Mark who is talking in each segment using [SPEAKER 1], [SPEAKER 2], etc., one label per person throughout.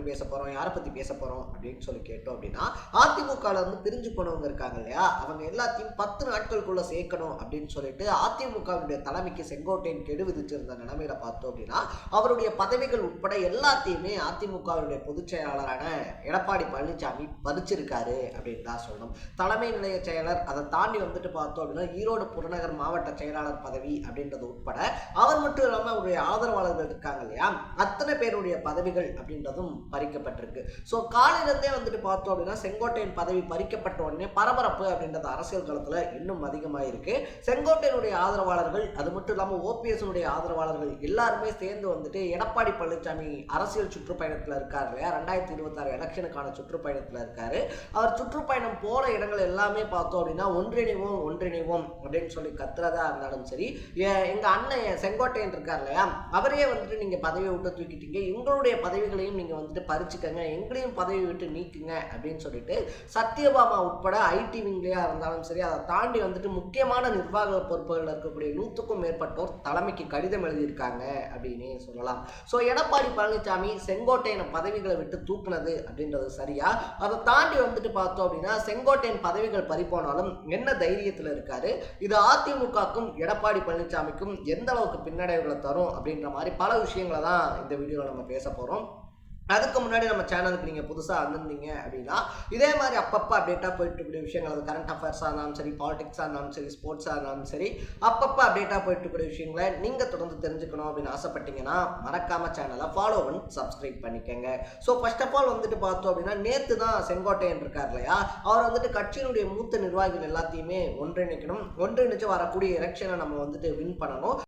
[SPEAKER 1] பற்றி பேச போகிறோம் யாரை பற்றி பேச போகிறோம் அப்படின்னு சொல்லி கேட்டோம் அப்படின்னா அதிமுகவில் வந்து பிரிஞ்சு போனவங்க இருக்காங்க இல்லையா? அவங்க எல்லாத்தையும் பத்து நாட்களுக்குள்ளே சேர்க்கணும் அப்படின்னு சொல்லிட்டு அதிமுகவினுடைய தலைமைக்கு செங்கோட்டையன் கெடு விதிச்சிருந்த நிலைமையில பார்த்தோம் அப்படின்னா அவருடைய பதவிகள் உட்பட எல்லாத்தையுமே அதிமுகவினுடைய பொதுச் செயலாளரான எடப்பாடி பழனிசாமி பறிச்சிருக்காரு அப்படின்னு தான் சொல்லணும். தலைமை நிலைய செயலர் அதை தாண்டி வந்துட்டு பார்த்தோம் அப்படின்னா ஈரோடு புறநகர் மாவட்ட செயலாளர் பதவி அப்படின்றது உட்பட அவர் மட்டும் இல்லாமல் அவருடைய ஆதரவாளர்கள் இருக்காங்க இல்லையா? அத்தனை பேருடைய பதவிகள் அப்படின்றதும் பறிக்கப்பட்டிருக்கு. ஸோ காலையிலேருந்தே வந்துட்டு பார்த்தோம் அப்படின்னா செங்கோட்டையின் பதவி பறிக்கப்பட்ட உடனே பரபரப்பு அப்படின்றது அரசியல் களத்தில் இன்னும் அதிகமாக இருக்கு செங்கோட்டையனுடைய ஆதரவாளர்கள் அது மட்டும் இல்லாமல் ஓபிஎஸ்னுடைய ஆதரவாளர்கள் எல்லாருமே சேர்ந்து வந்துட்டு எடப்பாடி பழனிசாமி அரசியல் சுற்றுப்பயணத்தில் இருக்கார் இல்லையா? ரெண்டாயிரத்தி இருபத்தாறு எலெக்ஷனுக்கான சுற்றுப்பயணத்தில் இருக்கார். அவர் சுற்றுப்பயணம் போன இடங்கள் எல்லாமே பார்த்தோம் அப்படின்னா ஒன்றிணைவோம் ஒன்றிணைவோம் அப்படின்னு சொல்லி கத்துறதா இருந்தாலும் சரி எங்கள் அண்ணன் செங்கோட்டையன் இருக்கார் இல்லையா? அவரே வந்துட்டு நீங்கள் பதவியை விட்டு தூக்கிட்டீங்க. எங்களுடைய பதவிகளையும் நீங்கள் வந்துட்டு பறிச்சுக்கங்க எங்களையும் பதவி விட்டு நீக்குங்க அப்படின்னு சொல்லிட்டு சத்யபாமா உட்பட ஐடி விங்லேயா இருந்தாலும் சரி அதை தாண்டி வந்துட்டு முக்கியமான நிர்வாக பொறுப்புகளில் இருக்கக்கூடிய நூற்றுக்கும் மேற்பட்டோர் தலைமைக்கு கடிதம் எழுதியிருக்காங்க அப்படின்னு சொல்லலாம். ஸோ எடப்பாடி பழனிசாமி செங்கோட்டையனை பதவிகளை விட்டு தூக்குனது அப்படின்றது சரியா? அதை தாண்டி வந்துட்டு பார்த்தோம் அப்படின்னா செங்கோட்டையன் பதவிகள் பறிப்போனாலும் என்ன தைரியத்தில் இருக்காரு? இது அதிமுகக்கும் எடப்பாடி பழனிசாமிக்கும் எந்த அளவுக்கு பின்னடைவுகளை தரும் அப்படின்ற மாதிரி பல விஷயங்களை தான் இந்த வீடியோவில் நம்ம பேச போகிறோம் அதுக்கு முன்னாடி நம்ம சேனலுக்கு நீங்கள் புதுசாக வந்திருந்தீங்க அப்படின்னா இதே மாதிரி அப்பப்போ அப்டேட்டாக போயிட்டு இருக்கக்கூடிய விஷயங்கள் அது கரண்ட் அஃபேர்ஸாக இருந்தாலும் சரி பாலிடிக்ஸாக இருந்தாலும் சரி ஸ்போர்ட்ஸாக இருந்தாலும் சரி அப்பப்போ அப்டேட்டாக போயிட்டு இருக்கக்கூடிய விஷயங்களை நீங்கள் தொடர்ந்து தெரிஞ்சுக்கணும் அப்படின்னு ஆசைப்பட்டீங்கன்னா மறக்காமல் சேனலை ஃபாலோ பண்ணி சப்ஸ்கிரைப் பண்ணிக்கோங்க. ஸோ ஃபர்ஸ்ட் ஆஃப் ஆல் வந்துட்டு பார்த்தோம் அப்படின்னா நேற்று தான் செங்கோட்டையன் இருக்கார் இல்லையா? அவர் வந்துட்டு கட்சியினுடைய மூத்த நிர்வாகிகள் எல்லாத்தையுமே ஒன்றிணைக்கணும். ஒன்றிணைச்சு வரக்கூடிய எலெக்ஷனை நம்ம வந்துட்டு வின் பண்ணணும்.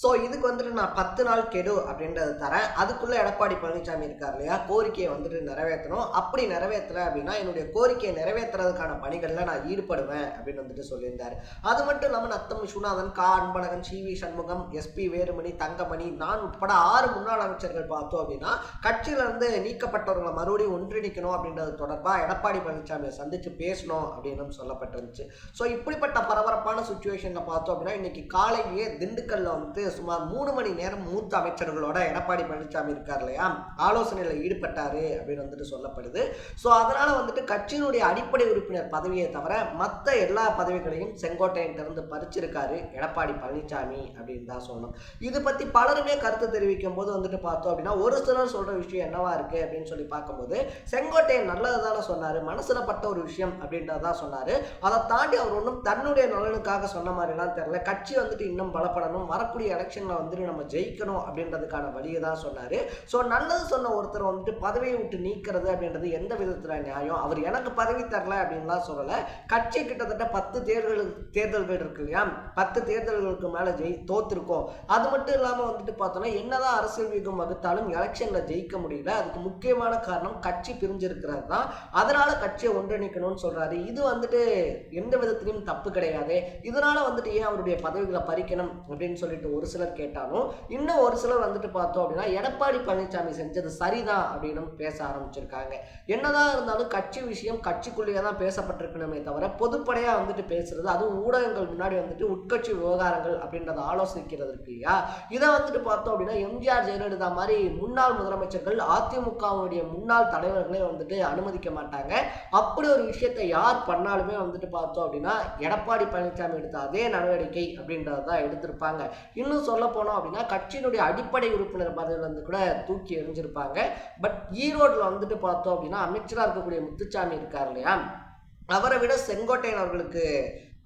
[SPEAKER 1] ஸோ இதுக்கு வந்துட்டு நான் பத்து நாள் கெடு அப்படின்றத தரேன். அதுக்குள்ளே எடப்பாடி பழனிசாமி இருக்கார் இல்லையா? கோரிக்கையை வந்துட்டு நிறைவேற்றணும். அப்படி நிறைவேற்றலை அப்படின்னா என்னுடைய கோரிக்கையை நிறைவேற்றுறதுக்கான பணிகளில் நான் ஈடுபடுவேன் அப்படின்னு வந்துட்டு சொல்லியிருந்தார். அது மட்டும் இல்லாமல் நத்தம் விஸ்வநாதன் கா. Anbazhagan C. V. Shanmugam SP Velumani Thangamani நான் உட்பட ஆறு முன்னாள் அமைச்சர்கள் பார்த்தோம் அப்படின்னா கட்சியிலிருந்து நீக்கப்பட்டவர்களை மறுபடியும் ஒன்றிணைக்கணும் அப்படின்றது தொடர்பாக எடப்பாடி பழனிசாமியை சந்தித்து பேசணும் அப்படின்னு சொல்லப்பட்டிருந்துச்சு. ஸோ இப்படிப்பட்ட பரபரப்பான சுச்சுவேஷனில் பார்த்தோம் அப்படின்னா இன்னைக்கு காலையிலேயே திண்டுக்கல்ல வந்து சுமார் மூணு மணி நேரம் மூத்த அமைச்சர்களோட எடப்பாடி பழனிசாமி இருக்கார் இல்லையா? ஆலோசனையில் ஈடுபட்டாரு அப்படின்னு வந்துட்டு சொல்லப்படுது. ஸோ அதனால வந்துட்டு கட்சியினுடைய அடிப்படை உறுப்பினர் பதவியை தவிர மற்ற எல்லா பதவிகளையும் செங்கோட்டையன் திறந்து பறிச்சிருக்காரு எடப்பாடி பழனிசாமி அப்படின்னு தான் சொல்லணும். இது பற்றி பலருமே கருத்து தெரிவிக்கும் போது வந்துட்டு பார்த்தோம் அப்படின்னா ஒரு சிலர் சொல்ற விஷயம் என்னவா இருக்கு அப்படின்னு சொல்லி பார்க்கும்போது செங்கோட்டையன் நல்லது தானே சொன்னாரு மனசுல பட்ட ஒரு விஷயம் அப்படின்றதான் சொன்னாரு. அதை தாண்டி அவர் ஒன்றும் தன்னுடைய நலனுக்காக சொன்ன மாதிரிலாம் தெரியல. கட்சி வந்துட்டு இன்னும் பலப்படணும் வரக்கூடிய எலெக்ஷன்ல வந்துட்டு நம்ம ஜெயிக்கணும் அப்படின்றதுக்கான வழியை தான் சொன்னாரு. ஸோ நல்லது சொன்ன ஒருத்தர் வந்துட்டு பதவியை விட்டு நீக்கிறது அப்படின்றது எந்த விதத்துல நியாயம்? அவர் எனக்கு பதவி தரல அப்படின்லாம் சொல்லல. கட்சி கிட்டத்தட்ட பத்து தேர்தல் தேர்தல்கள் இருக்கு இல்லையா? பத்து தேர்தல்களுக்கு மேலே ஜெயி தோத்துருக்கோம். அது மட்டும் இல்லாம வந்துட்டு பார்த்தோம்னா என்னதான் அரசியல் வீக்கம் வகுத்தாலும் எலெக்ஷன்ல ஜெயிக்க முடியல. அதுக்கு முக்கியமான காரணம் கட்சி பிரிஞ்சிருக்கிறது தான். அதனால கட்சியை ஒன்றிணைக்கணும்னு சொல்றாரு. இது வந்துட்டு எந்த விதத்திலையும் தப்பு கிடையாது. இதனால வந்துட்டு ஏன் அவருடைய பதவிகளை பறிக்கணும் அப்படின்னு சொல்லிட்டு ஒரு சிலர் கேட்டாலும் இன்னும் ஒரு சிலர் வந்துட்டு பார்த்தோம் அப்படின்னா எடப்பாடி பழனிசாமி செஞ்சது சரிதான் அப்படின்னு பேச ஆரம்பிச்சிருக்காங்க. என்னதான் இருந்தாலும் கட்சி விஷயம் கட்சிக்குள்ளேயே தான் பேசப்பட்டிருக்கணுமே தவிர பொதுப்படையாக வந்துட்டு பேசுறது அதுவும் ஊடகங்கள் முன்னாடி வந்துட்டு உட்கட்சி விவகாரங்கள் அப்படின்றத ஆலோசிக்கிறது இருக்கு இல்லையா? இதை வந்துட்டு பார்த்தோம் அப்படின்னா எம்ஜிஆர் ஜெயலலிதா மாதிரி முன்னாள் முதலமைச்சர்கள் அதிமுகவுடைய முன்னாள் தலைவர்களே வந்துட்டு அனுமதிக்க மாட்டாங்க. அப்படி ஒரு விஷயத்தை யார் பண்ணாலுமே வந்துட்டு பார்த்தோம் அப்படின்னா எடப்பாடி பழனிசாமி எடுத்த அதே நடவடிக்கை அப்படின்றத தான் எடுத்திருப்பாங்க. இன்னும் சொல்ல போனோம் அப்படின்னா கட்சியினுடைய அடிப்படை உறுப்பினர் பதவியில வந்து கூட தூக்கி எறிஞ்சிருப்பாங்க. பட் ஈரோட்டில் வந்துட்டு பார்த்தோம் அப்படின்னா அமைச்சராக இருக்கக்கூடிய முத்துச்சாமி இருக்கார் இல்லையா? அவரை விட செங்கோட்டையன் அவர்களுக்கு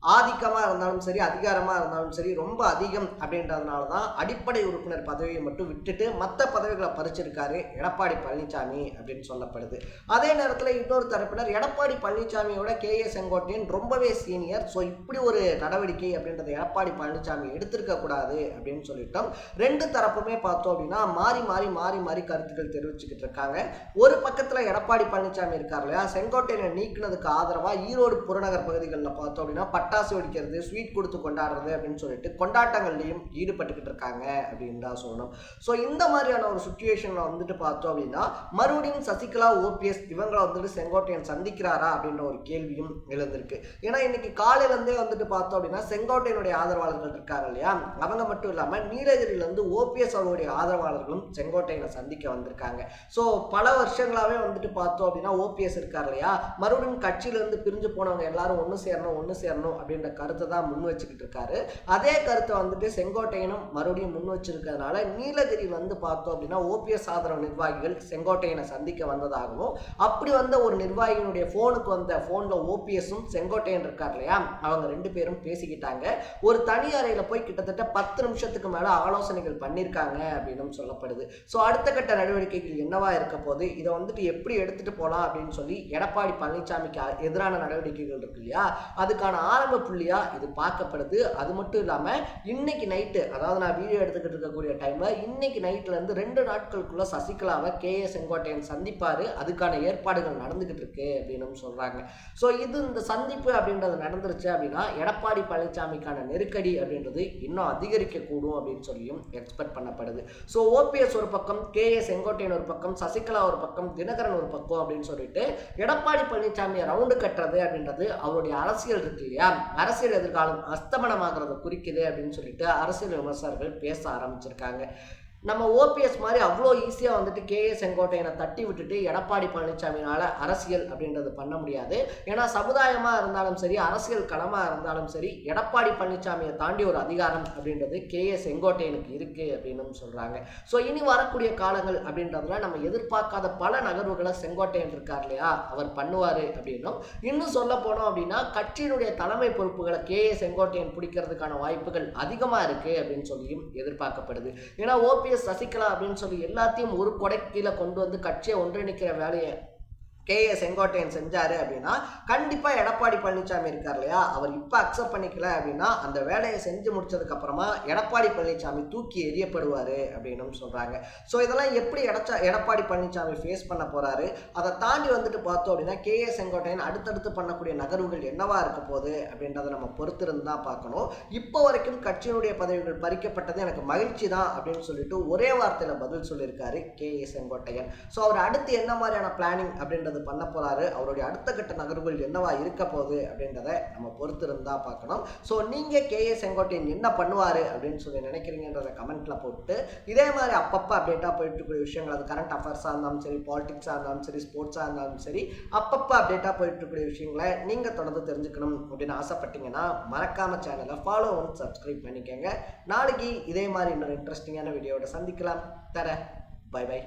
[SPEAKER 1] ஆதிக்கமாக இருந்தாலும் சரி அதிகாரமாக இருந்தாலும் சரி ரொம்ப அதிகம் அப்படின்றதுனால தான் அடிப்படை உறுப்பினர் பதவியை மட்டும் விட்டுட்டு மற்ற பதவிகளை பறிச்சிருக்காரு எடப்பாடி பழனிசாமி அப்படின்னு சொல்லப்படுது. அதே நேரத்தில் இன்னொரு தரப்பினர் எடப்பாடி பழனிசாமியோட கே ஏ செங்கோட்டையன் ரொம்பவே சீனியர். ஸோ இப்படி ஒரு நடவடிக்கை அப்படின்றத எடப்பாடி பழனிசாமி எடுத்திருக்க கூடாது அப்படின்னு சொல்லிட்டோம். ரெண்டு தரப்புமே பார்த்தோம் அப்படின்னா மாறி மாறி மாறி மாறி கருத்துக்கள் தெரிவிச்சுக்கிட்டு இருக்காங்க. ஒரு பக்கத்தில் எடப்பாடி பழனிசாமி இருக்கார் இல்லையா செங்கோட்டையனை நீக்கினதுக்கு ஆதரவாக ஈரோடு புறநகர் பகுதிகளில் பார்த்தோம் அப்படின்னா பட்டாசு வெடிக்கிறது ஸ்வீட் கொடுத்து கொண்டாடுறது அப்படின்னு சொல்லிட்டு கொண்டாட்டங்கள்லையும் ஈடுபட்டுக்கிட்டு இருக்காங்க அப்படின்னு தான் சொல்லணும். ஸோ இந்த மாதிரியான ஒரு சுச்சுவேஷனில் வந்துட்டு பார்த்தோம் அப்படின்னா மறுபடியும் சசிகலா ஓபிஎஸ் இவங்களை வந்துட்டு செங்கோட்டையன் சந்திக்கிறாரா அப்படின்ற ஒரு கேள்வியும் எழுந்திருக்கு. ஏன்னா இன்னைக்கு காலையிலேருந்தே வந்துட்டு பார்த்தோம் அப்படின்னா செங்கோட்டையனுடைய ஆதரவாளர்கள் இருக்காங்க இல்லையா? அவங்க மட்டும் இல்லாமல் நீலகிரியிலேருந்து ஓபிஎஸ் அவருடைய ஆதரவாளர்களும் செங்கோட்டையனை சந்திக்க வந்திருக்காங்க. ஸோ பல வருஷங்களாகவே வந்துட்டு பார்த்தோம் அப்படின்னா ஓபிஎஸ் இருக்கார் இல்லையா? மறுபடியும் கட்சியிலேருந்து பிரிஞ்சு போனவங்க எல்லாரும் ஒன்று சேரணும் ஒன்று சேரணும் அப்படின்ற கருத்தை தான் முன் வச்சுக்கிட்டு இருக்காரு. அதே கருத்தை வந்துட்டு செங்கோட்டையனும் மறுபடியும் முன் வச்சிருக்கிறதுனால நீலகிரி வந்து பார்த்தோம் அப்படின்னா ஓபிஎஸ் ஆதரவு நிர்வாகிகள் செங்கோட்டையனை சந்திக்க வந்ததாகவும் அப்படி வந்த ஒரு நிர்வாகியினுடைய ஃபோனுக்கு வந்த ஃபோனில் ஓபிஎஸும் செங்கோட்டையன் இருக்கார் இல்லையா? அவங்க ரெண்டு பேரும் பேசிக்கிட்டாங்க. ஒரு தனி அறையில் போய் கிட்டத்தட்ட பத்து நிமிஷத்துக்கு மேலே ஆலோசனைகள் பண்ணியிருக்காங்க அப்படின்னு சொல்லப்படுது. ஸோ அடுத்த கட்ட நடவடிக்கைகள் என்னவா இருக்க போது இதை வந்துட்டு எப்படி எடுத்துகிட்டு போகலாம் அப்படின்னு சொல்லி எடப்பாடி பழனிசாமிக்கு எதிரான நடவடிக்கைகள் இருக்கு இல்லையா? அதுக்கான ஆரம்ப புள்ளியா? இது பார்க்கப்படுது. அது மட்டும் இல்லாமல் இன்னைக்கு நைட்டு அதாவது நான் வீடியோ எடுத்துக்கிட்டு இருக்கக்கூடிய டைமில் இன்னைக்கு நைட்லேருந்து ரெண்டு நாட்களுக்குள்ளே சசிகலாவை கே ஏ செங்கோட்டையன் சந்திப்பார். அதுக்கான ஏற்பாடுகள் நடந்துக்கிட்டு இருக்கு அப்படின்னு சொல்கிறாங்க ஸோ இது இந்த சந்திப்பு அப்படின்றது நடந்துருச்சு அப்படின்னா எடப்பாடி பழனிசாமிக்கான நெருக்கடி அப்படின்றது இன்னும் அதிகரிக்கக்கூடும் அப்படின்னு சொல்லியும் எக்ஸ்பெக்ட் பண்ணப்படுது. ஸோ ஓபிஎஸ் ஒரு பக்கம் கே ஏ செங்கோட்டையன் ஒரு பக்கம் சசிகலா ஒரு பக்கம் தினகரன் ஒரு பக்கம் அப்படின்னு சொல்லிட்டு எடப்பாடி பழனிசாமியை ரவுண்டு கட்டுறது அப்படின்றது அவருடைய அரசியல் இருக்கு இல்லையா? அரசியல் எதிர்காலம் அஸ்தமனமாகிறத குறிக்குது அப்படின்னு சொல்லிட்டு அரசியல் விமர்சகர்கள் பேச ஆரம்பிச்சிருக்காங்க. நம்ம ஓபிஎஸ் மாதிரி அவ்வளோ ஈஸியாக வந்துட்டு கே ஏ செங்கோட்டையனை தட்டி விட்டுட்டு எடப்பாடி பழனிசாமினால் அரசியல் அப்படின்றது பண்ண முடியாது. ஏன்னா சமுதாயமாக இருந்தாலும் சரி அரசியல் களமாக இருந்தாலும் சரி எடப்பாடி பழனிசாமியை தாண்டி ஒரு அதிகாரம் அப்படின்றது கே ஏ செங்கோட்டையனுக்கு இருக்குது அப்படின்னு சொல்கிறாங்க ஸோ இனி வரக்கூடிய காலங்கள் அப்படின்றதுல நம்ம எதிர்பார்க்காத பல நகர்வுகளை செங்கோட்டையன் இருக்கார் இல்லையா? அவர் பண்ணுவார் அப்படின்னும். இன்னும் சொல்ல போனோம் அப்படின்னா கட்சியினுடைய தலைமை பொறுப்புகளை கே ஏ செங்கோட்டையன் பிடிக்கிறதுக்கான வாய்ப்புகள் அதிகமாக இருக்குது அப்படின்னு சொல்லியும் எதிர்பார்க்கப்படுது. ஏன்னா ஓபிஎஸ் சசிகலா அப்படின்னு சொல்லி எல்லாத்தையும் ஒரு கொடை கீழே கொண்டு வந்து கட்சியை ஒன்றிணைக்கிற வேலையை கே ஏ செங்கோட்டையன் செஞ்சாரு அப்படின்னா கண்டிப்பாக எடப்பாடி பழனிசாமி இருக்கார் இல்லையா? அவர் இப்போ அக்செப்ட் பண்ணிக்கல அப்படின்னா அந்த வேலையை செஞ்சு முடிச்சதுக்கு அப்புறமா எடப்பாடி பழனிசாமி தூக்கி எறியப்படுவார் அப்படின்னு சொல்கிறாங்க ஸோ இதெல்லாம் எப்படி எடச்சா எடப்பாடி பழனிசாமி ஃபேஸ் பண்ண போறாரு? அதை தாண்டி வந்துட்டு பார்த்தோம் அப்படின்னா கே ஏ செங்கோட்டையன் அடுத்தடுத்து பண்ணக்கூடிய நகர்வுகள் என்னவா இருக்க போகுது அப்படின்றத நம்ம பொறுத்திருந்து தான் பார்க்கணும். இப்போ வரைக்கும் கட்சியினுடைய பதவிகள் பறிக்கப்பட்டது எனக்கு மகிழ்ச்சி தான் அப்படின்னு சொல்லிட்டு ஒரே வார்த்தையில் பதில் சொல்லியிருக்காரு கே ஏ செங்கோட்டையன். ஸோ அவர் அடுத்து என்ன மாதிரியான பிளானிங் அப்படின்றது பண்ண போறாரு. அவருடைய அடுத்த கட்ட நகர்வுகள் என்னவா இருக்க போகுது அப்படின்றத நம்ம பொறுத்து இருந்தா பார்க்கணும். ஸோ நீங்கள் கே ஏ செங்கோட்டையன் என்ன பண்ணுவார் அப்படின்னு சொல்லி நினைக்கிறீங்கன்றத கமெண்ட்ல போட்டு இதே மாதிரி அப்பப்போ அப்டேட்டாக போயிட்டு இருக்கிற விஷயங்கள் அது கரண்ட் அஃபேர்ஸாக இருந்தாலும் சரி பாலிடிக்ஸாக இருந்தாலும் சரி ஸ்போர்ட்ஸாக இருந்தாலும் சரி அப்பப்போ அப்டேட்டாக போயிட்டு இருக்கிற விஷயங்களை நீங்கள் தொடர்ந்து தெரிஞ்சுக்கணும் அப்படின்னு ஆசைப்பட்டீங்கன்னா மறக்காம சேனலை ஃபாலோ ஒன் சப்ஸ்கிரைப் பண்ணிக்கோங்க. நாளைக்கு இதே மாதிரி இன்னொரு இன்ட்ரெஸ்டிங்கான வீடியோவோட சந்திக்கலாம். தர பை பை